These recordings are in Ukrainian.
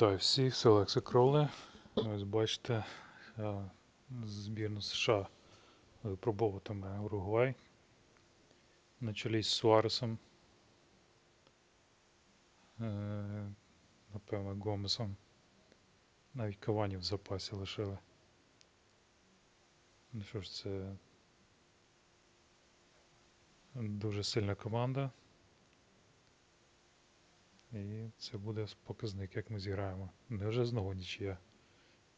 Вітаю всіх, це Олекса Кровле. Ось бачите, е, збірну США випробовуватиме Уругвай на чолі з Суаресом. Е, Напевно, Гомесом. Навіть Кавані в запасі лишили. Ну що ж, це дуже сильна команда. І це буде показник, як ми зіграємо. Невже знову нічия.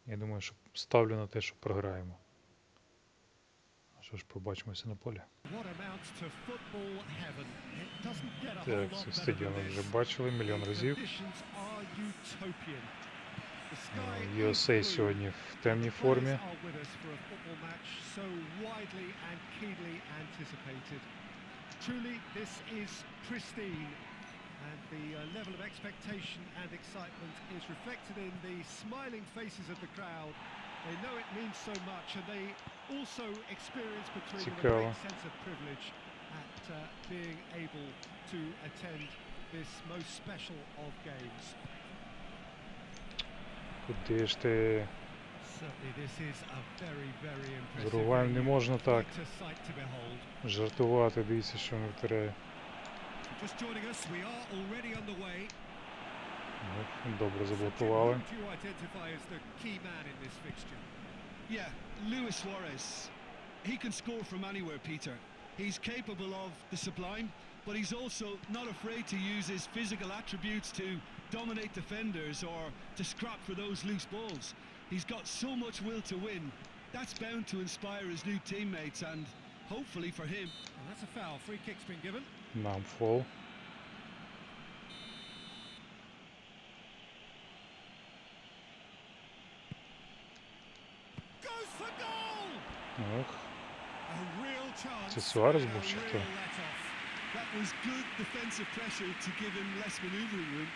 Я думаю, що ставлю на те, що програємо. А що ж, побачимося на полі. Так, цей стадіон вже бачили мільйон разів. Е, USA сьогодні в темній формі. Truly, this is pristine, and the uh, level of expectation and excitement is reflected in the smiling faces of the crowd. They know it means so much, and they also experience between them a Цікаво. great sense of privilege at uh, being able to attend this most special of games. Куди ж ти Certainly, this is a very, very з impressive. Уругваєм не venue. можна так Quite a sight to behold. жартувати, дивіться, що він витиряє. Just joining us, we are already underway. Ну, Добре So, Jim, заблокували. who do you identify as the key man in this fixture? Yeah, Luis Suarez. He can score from anywhere, Peter. He's capable of the sublime, but he's also not afraid to use his physical attributes to dominate defenders or to scrap for those loose balls. He's got so much will to win. That's bound to inspire his new teammates and hopefully for him. And that's a foul. Free kick's been given. Нам фол. Goes for goal! Ох, A real chance. Це Суарez and був a чи real хто? let-off. That was good defensive pressure to give him less manoeuvring room.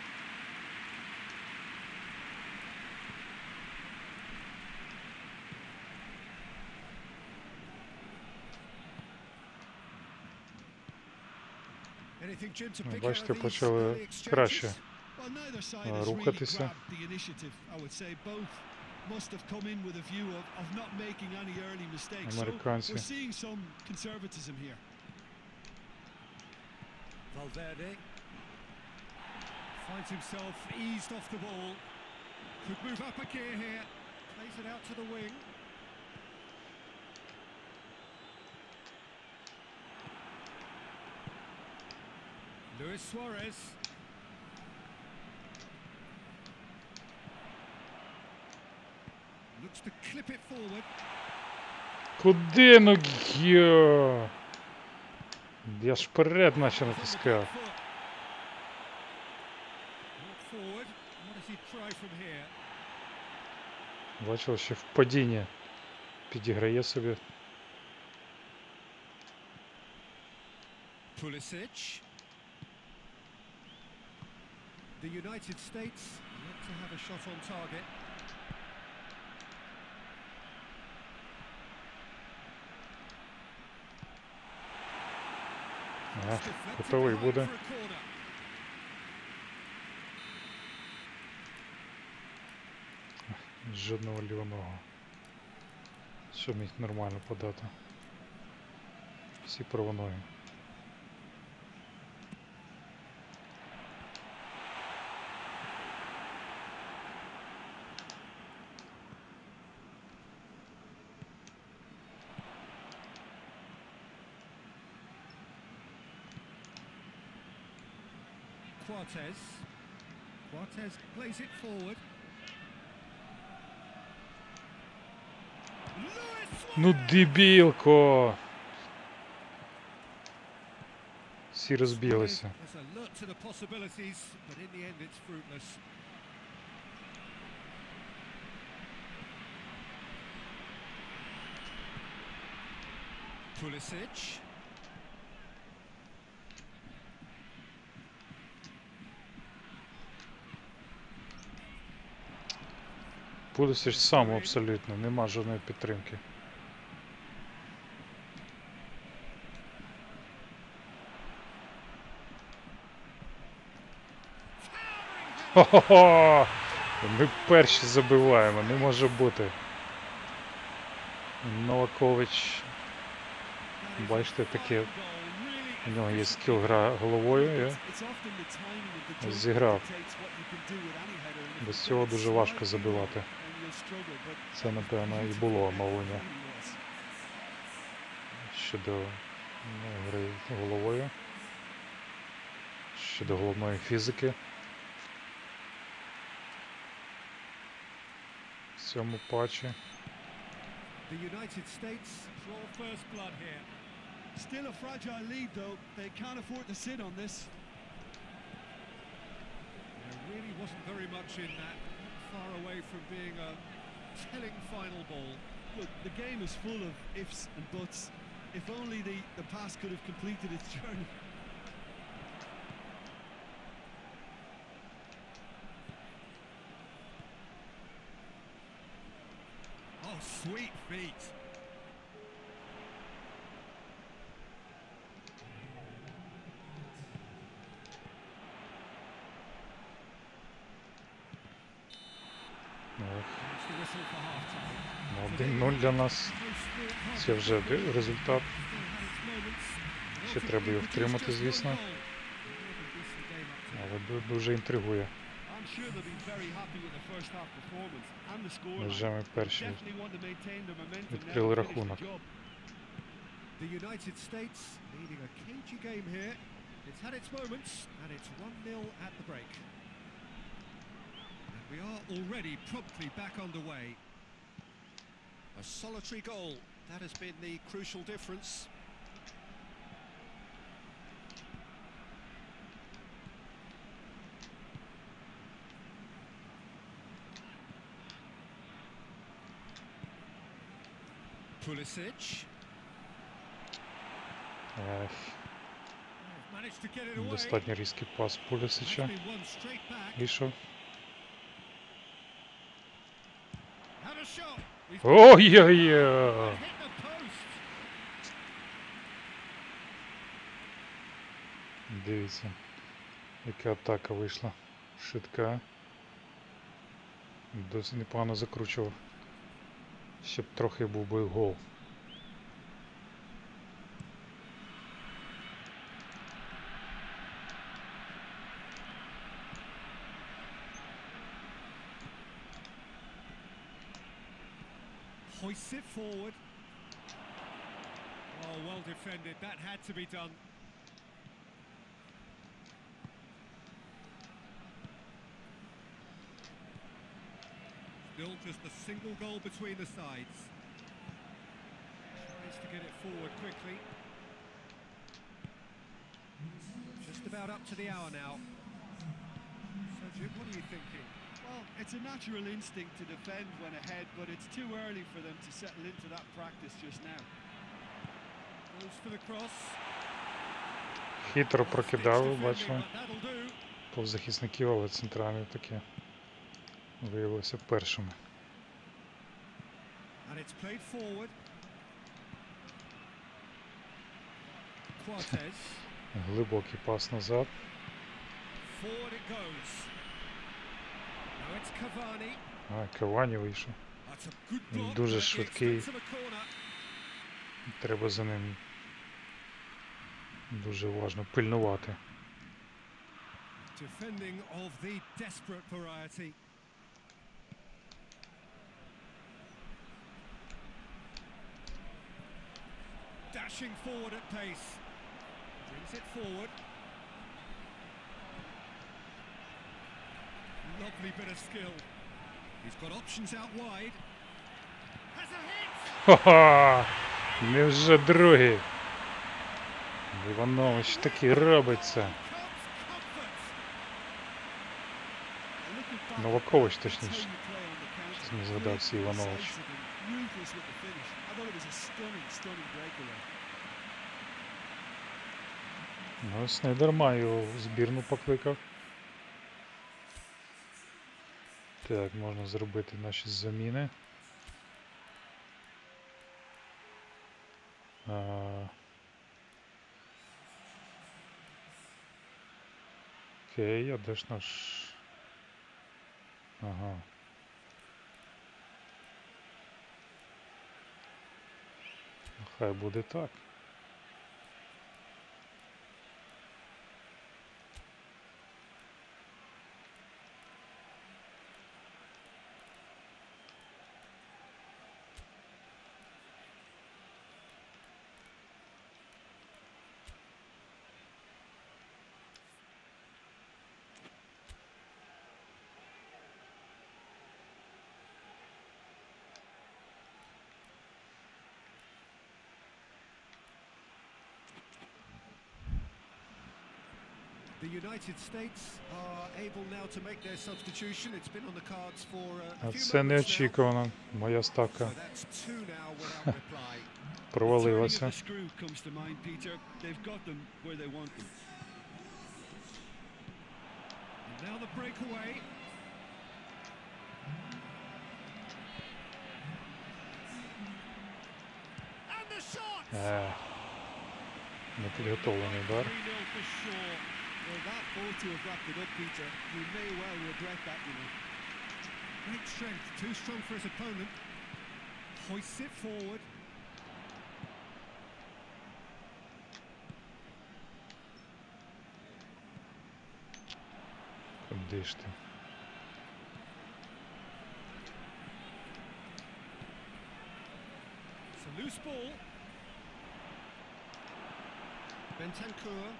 Any early mistakes. So Американці. Valverde finds himself eased off the ball. Could move up a gear here. Plays it out to the wing. Luis Suarez. Looks to clip it forward. Куди ну йо? Я ж вперед наче натискав. Бачив, що в падінні підіграє собі. Pulisic. The United States yet to have a shot on target. А, It's deflected готовий буде. Жодного лівоного. Що міг нормально подати. Всі правоногі. Cortez. Cortez plays it forward. Ну дебілко! Всі розбіглися. There's a lot to the possibilities, but in the end it's fruitless. Pulisic. Пулisic сам абсолютно, нема жодної підтримки. Хо-хо-хо! Ми перші забиваємо, не може бути. Новакович, бачите, таке, у нього є скіл гра головою. і зіграв. Без цього дуже важко забивати. Це, напевно, і було мовлення щодо ну, гри головою, щодо головної фізики. В цьому патчі. The United States draw first blood here. Still a fragile lead, though. They can't afford to sit on this. There really wasn't very much in that. Far away from being a telling final ball. Look, the game is full of ifs and buts. If only the, the pass could have completed its journey. Oh, sweet feet. 1-0 для нас. Це вже де- результат. Ще треба його втримати, звісно. Але ду- дуже інтригує. I'm sure they'll be very happy with the first half performance and the Ми scoreline. вже ми перші. Definitely want to maintain their momentum now Відкрили and finish the рахунок. job. The United States leading a cagey game here. It's had its moments, and it's 1-0 at the break. And we are already promptly back underway. A solitary goal, that has been the crucial difference. Pulisic. Ech. Dostatnio risky pass, Pulisicia. Išao. Had a shot. Ой-ой-ой! Дивіться, яка атака вийшла. Швидка. Досить непогано закручував. Щоб трохи був би гол. Hoists it forward. Oh, well defended. That had to be done. Still just a single goal between the sides. Tries to get it forward quickly. Just about up to the hour now. So, Jim, what are you thinking? Well, it's a natural instinct to defend when ahead, but it's too early for them to settle into that practice just now. Goes for the cross. Хитро прокидав, бачимо. Повзахисників, але центральне таке. Виявилося першими. And it's played forward. Глибокий пас назад. Forward it goes. А, Кавані вийшов. Він дуже швидкий. Треба за ним дуже уважно пильнувати. Defending of the desperate variety. Dashing forward at pace. Brings it forward. Hit! Ха-ха! Невже другий? Іванович таки робиться. Новакович, точніше. Щось не згадався Іванович. decisive and ruthless with the finish. I thought it was a stunning, stunning breakaway. Ну, ось не дарма його в збірну покликав. Так, можна зробити наші заміни. А... Окей, а де ж наш Ага. Хай буде так. The United States are able now to make their substitution. It's been on the cards for uh, А a few це moments now. неочікувано. Моя So ставка that's two now without reply. Turning of провалилася. the screw comes to mind, Peter. They've got them where they want them. And now the breakaway. And the shot! Е, непідготовлений удар. Well, that ought to have wrapped it up, Peter. You may well regret that, you know. Great strength, too strong for his opponent. Hoists it forward. Condition. It's a loose ball. Bentancur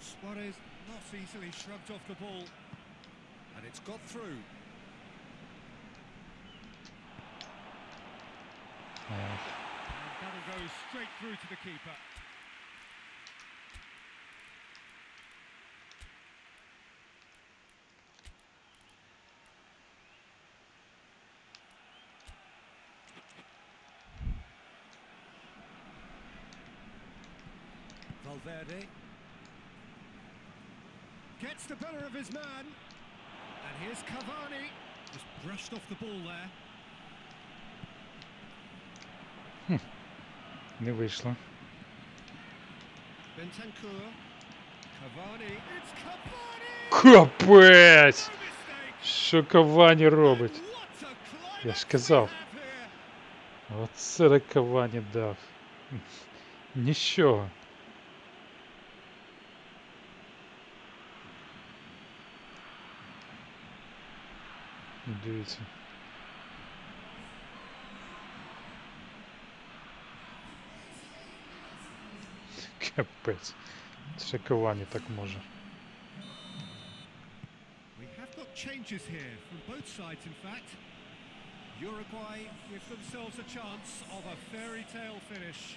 Suarez not easily shrugged off the ball. And it's got through. And that'll go straight through to the keeper. Valverde gets the better of his man. And here's Cavani. Just brushed off the ball there. Не вийшло. Bentancur. Cavani. It's Cavani! Капець! No mistake! Що Кавані робить? And what a Я ж climax казав. we have here. Оце так Кавані дав. Нічого. Дивіться. Капець. Кавані так може. We have got changes here from both sides, in fact. Uruguay give themselves a chance of a fairy tale finish.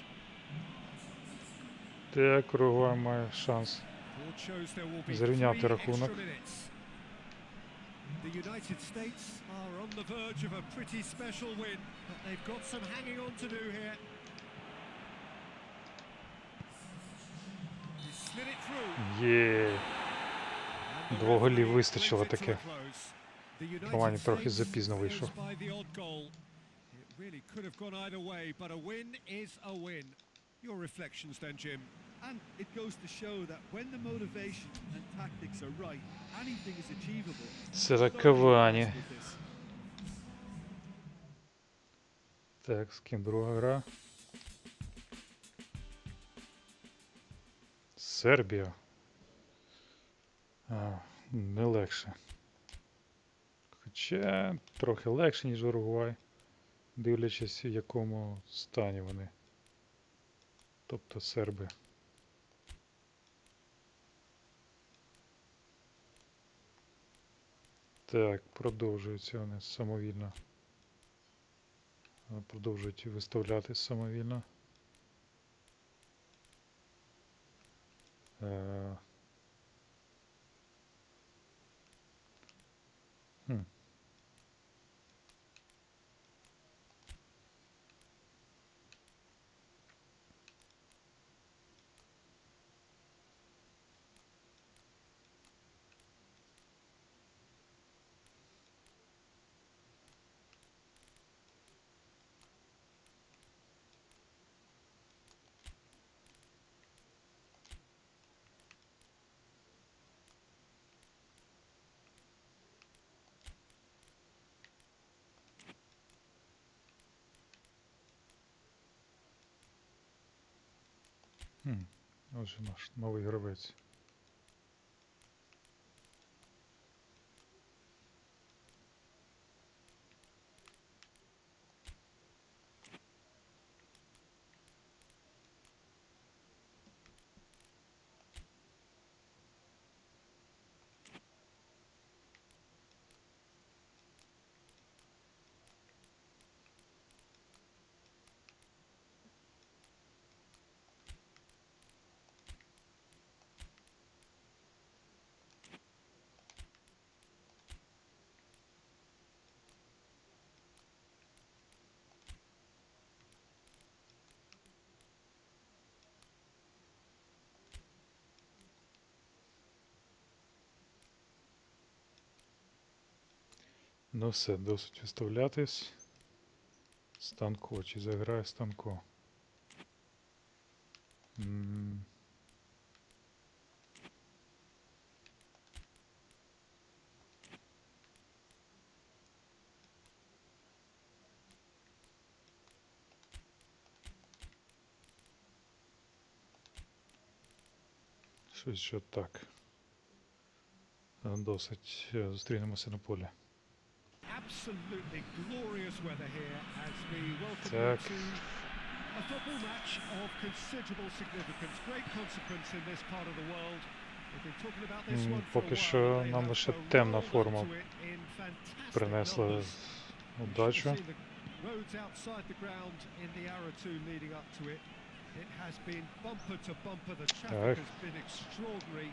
Так, Уругвай має шанс. Зрівняти рахунок. extra minutes. The United States are on the verge of a pretty special win, but they've got some hanging on to do here. He slid it through. Є. And the Двох голів referee вистачило brings it to таке. a close. The United Кавані трохи States запізно fails вийшов. by the odd goal. It really could have gone either way, but a win is a win. Your reflections then, Jim. And it goes to show that when the motivation and tactics are right, anything is achievable. Це be Кавані. Так, з ким друга гра? Сербія. А, не легше. Хоча трохи легше, ніж Уругвай, дивлячись, в якому стані вони. Тобто серби. Так, продовжуються вони самовільно. Продовжують виставляти самовільно. Хм. Ось наш новий гравець. Ну все, досить виставлятись. Станко, чи заграє станко? Щось що так. Досить. Е, Зустрінемося на полі. Absolutely glorious weather here as we welcome Так. you to a football match of considerable significance, great consequence in this part of the world. We've been talking about this М, one for a поки while, що and they нам have, лише uh, темна rolled форма up to it in fantastic принесла numbers. You should have удачу. seen the roads outside the ground in the hour or two leading up to it. It has been bumper to bumper. The traffic Tak. has been extraordinary,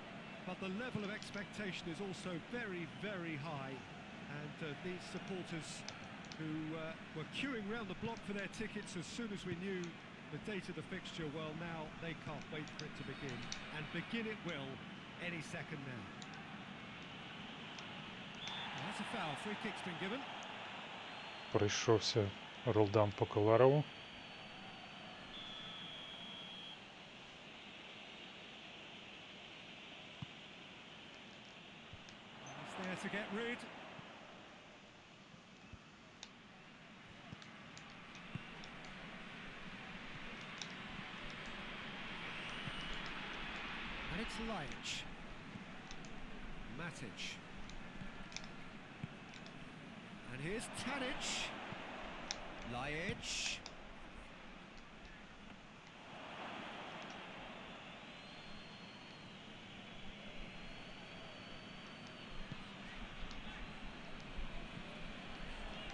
but the level of expectation is also very, very high. And uh, these supporters who uh, were queuing round the block for their tickets as soon as we knew the date of the fixture, well, now they can't wait for it to begin. And begin it will any second now. Well, that's a foul. Free kick's been given. Пройшовся Ролдан по Коларову. He's there to get rid. It's Lajic. Matic. And here's Tadic. Lajic.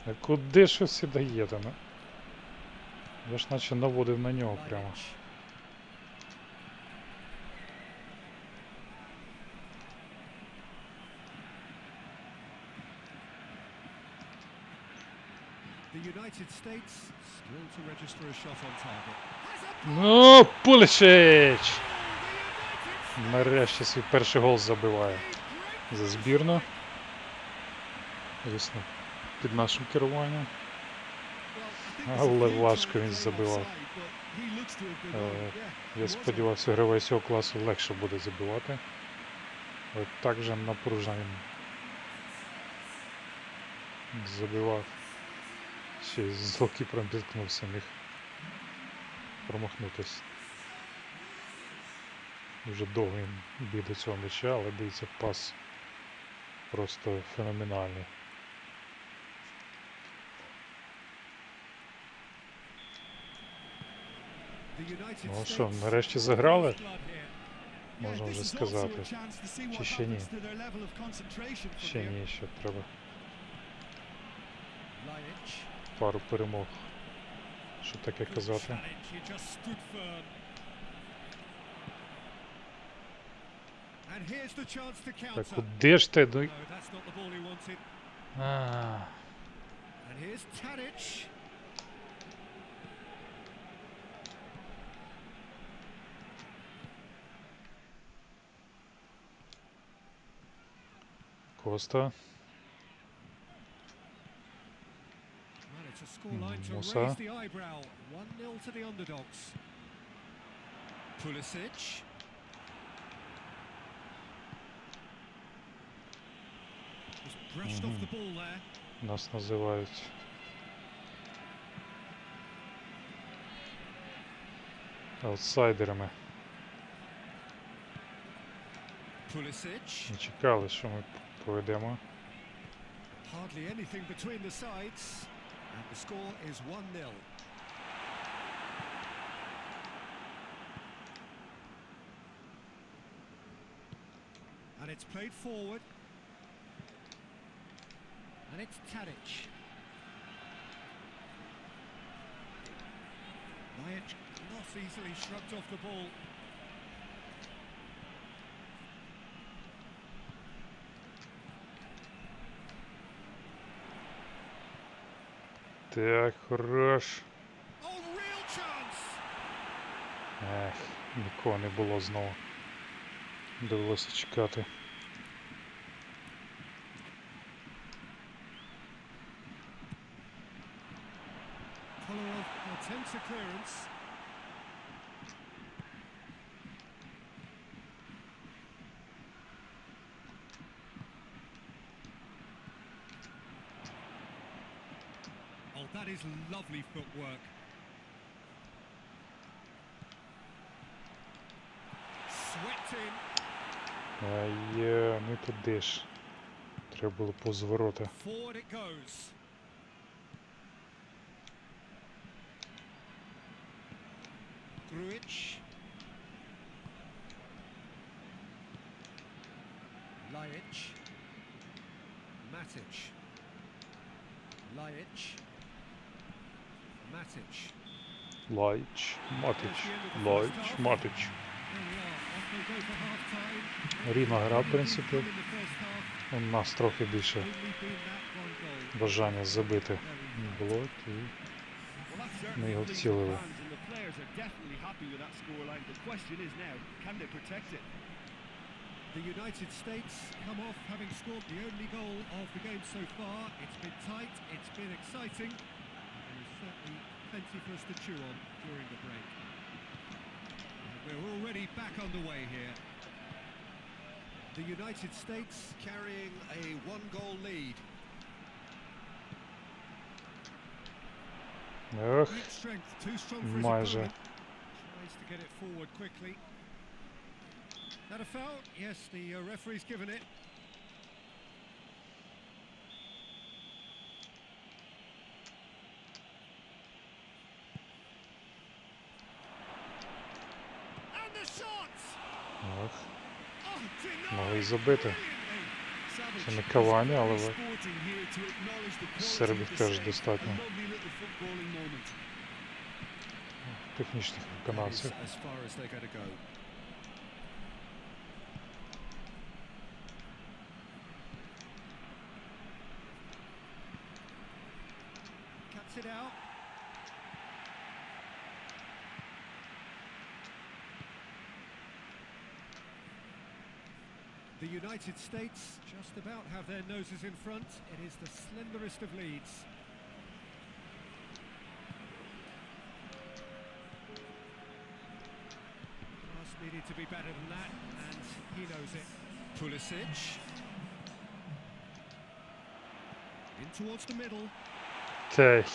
А куди ж всі? Ну? Я ж наче наводив на нього прямо. Lajic. The United States still to register a shot on target. Has a Ну, Пулішич! Нарешті свій перший гол забиває. За збірну. Звісно, під нашим керуванням. Але важко він забивав. Е, Я сподівався, гравець цього класу легше буде забивати. Але так же напружено він забивав. Ще й з голкіпером зіткнувся, міг промахнутись. Дуже довго він біг до цього м'яча, але дивіться, пас просто феноменальний. Ну що, нарешті заграли? Можна вже сказати. Чи ще ні? Ще ні, ще треба Lajic. Пару перемог. Що таке казати? Так куди ж ти? Ну... А. Коста. the ball there. Нас називають. Аутсайдерами. Pulisic. Не чекали, що ми поведемо. Hardly anything between the sides. And the score is 1-0. And it's played forward. And it's Tadic. Majic not easily shrugged off the ball. Так, хорош. Ех, нікого не було знову. Довелося чекати. Attempts a clearance. Oh, lovely footwork. Swept in. А не туди ж. Треба було по. Forward it goes. Grujic. Lajic. Matic. Lajic. Matic. Лайч, Матич, Лайч. Матич. Рівна гра, в принципі. У нас трохи більше бажання забити було. І Ми його вцілили. The United States come off having scored the only goal of the game so far. It's been tight, it's been exciting. There's certainly plenty for us to chew on during the break. And we're already back underway here. The United States carrying a one-goal lead. Ех, Great strength, too strong for his Майже. opponent. Tries to get it forward quickly. That a foul? Yes, the uh, referee's given it. Забити. Це не кавання, але сербів теж достатньо. Технічних виконавців. it out. The United States just about have their noses in front. It is the slenderest of leads. Pass needed to be better than that, and he knows it. Pulisic. In towards the middle. Тех.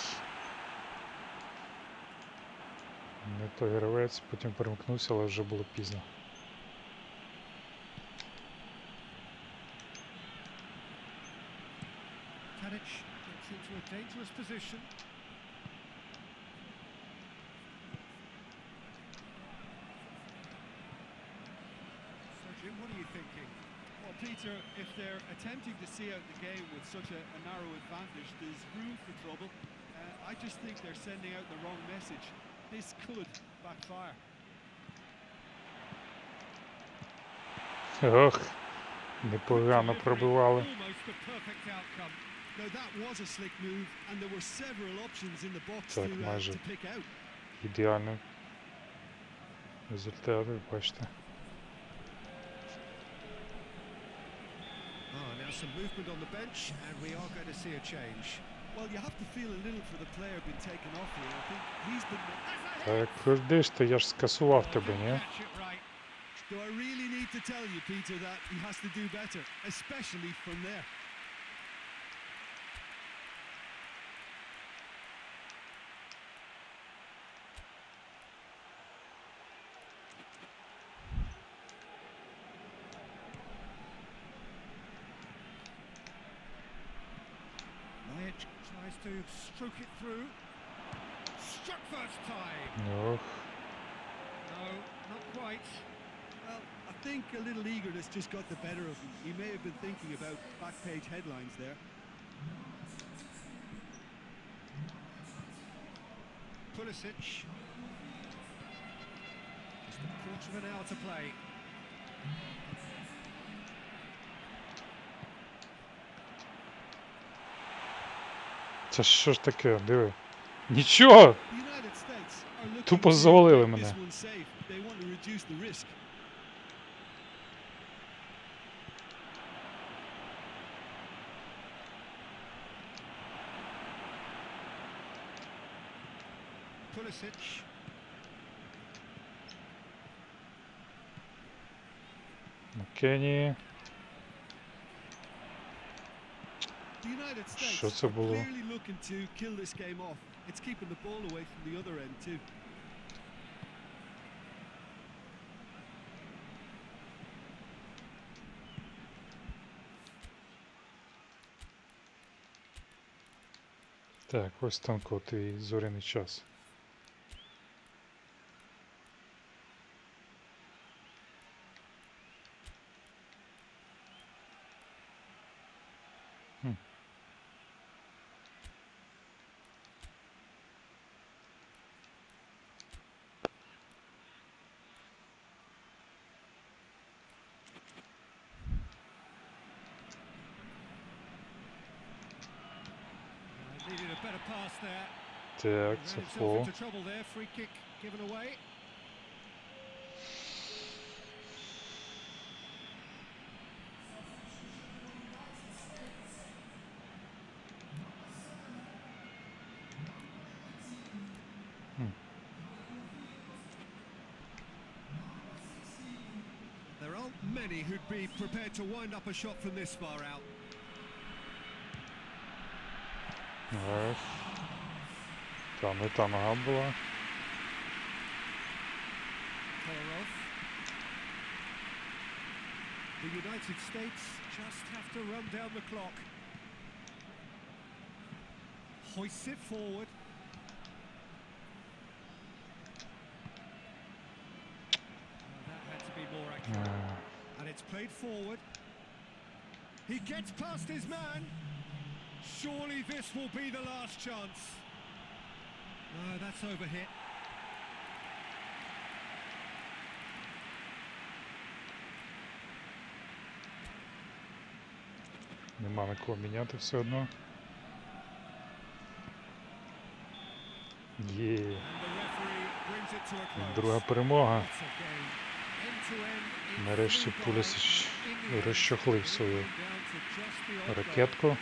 Не той гравець, потім перемкнувся, але вже було пізно. position. So, Jim, what are you thinking? Well, Peter, if they're attempting to see out the game with such a, a narrow advantage, there's room for trouble. Uh, I just think they're sending out the wrong message. This could backfire. Ох, непогано пробивали. Almost the perfect outcome. Now that was a slick move, and there were several options in the box Так, to, uh, майже. to pick out. Ідеальний результат, ви бачите. Ah, now some movement on the bench, and we are going to see a change. Well, you have to feel a little for the player being taken off here. I think he's been. Так куди ж ти? Я ж скасував тебе, ні? Catch it right. Do I really need to tell you, Peter, that he has to do better, especially from there? To stroke it through. Struck first time. Ох. No, not quite. Well, I think a little eagerness just got the better of him. He may have been thinking about back page headlines there. Pulisic. Just a quarter of an hour to play. Це що ж таке? Диви. Нічого! Тупо завалили мене. one other end too. Так, ось танко твій зоряний час. pass there. There aren't many who'd be prepared to wind up a shot from this far out. Ось. Та не та нога була. Kolarov. The United States just have to run down the clock. Hoists it forward. Oh, that had to be more accurate. Е, And it's played forward. He gets past his man. Surely this will be the last chance. No, that's overhit. Нема на кого міняти все одно. Є. Друга перемога. Нарешті Пулісич розчохлив свою ракетку.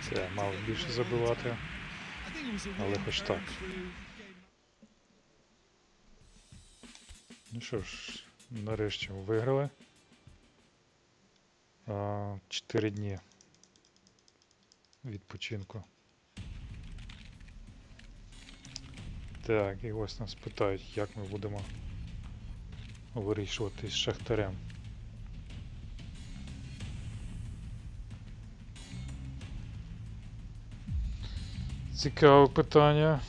Це мав більше забивати. Але хоч так. Ну що ж, нарешті виграли. Чотири дні відпочинку. Так, і ось нас питають, як ми будемо вирішувати з Шахтарем. Цікаве питання.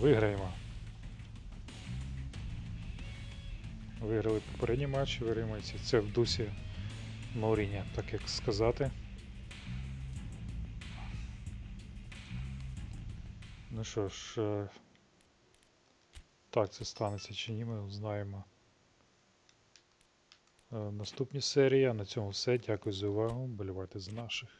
Виграємо. Виграли попередній матч, виграємо. Це в дусі Мауріня, так як сказати. Ну що ж, е, так це станеться чи ні, ми узнаємо. Е, Наступні серії. На цьому все. Дякую за увагу. Болівайте за наших.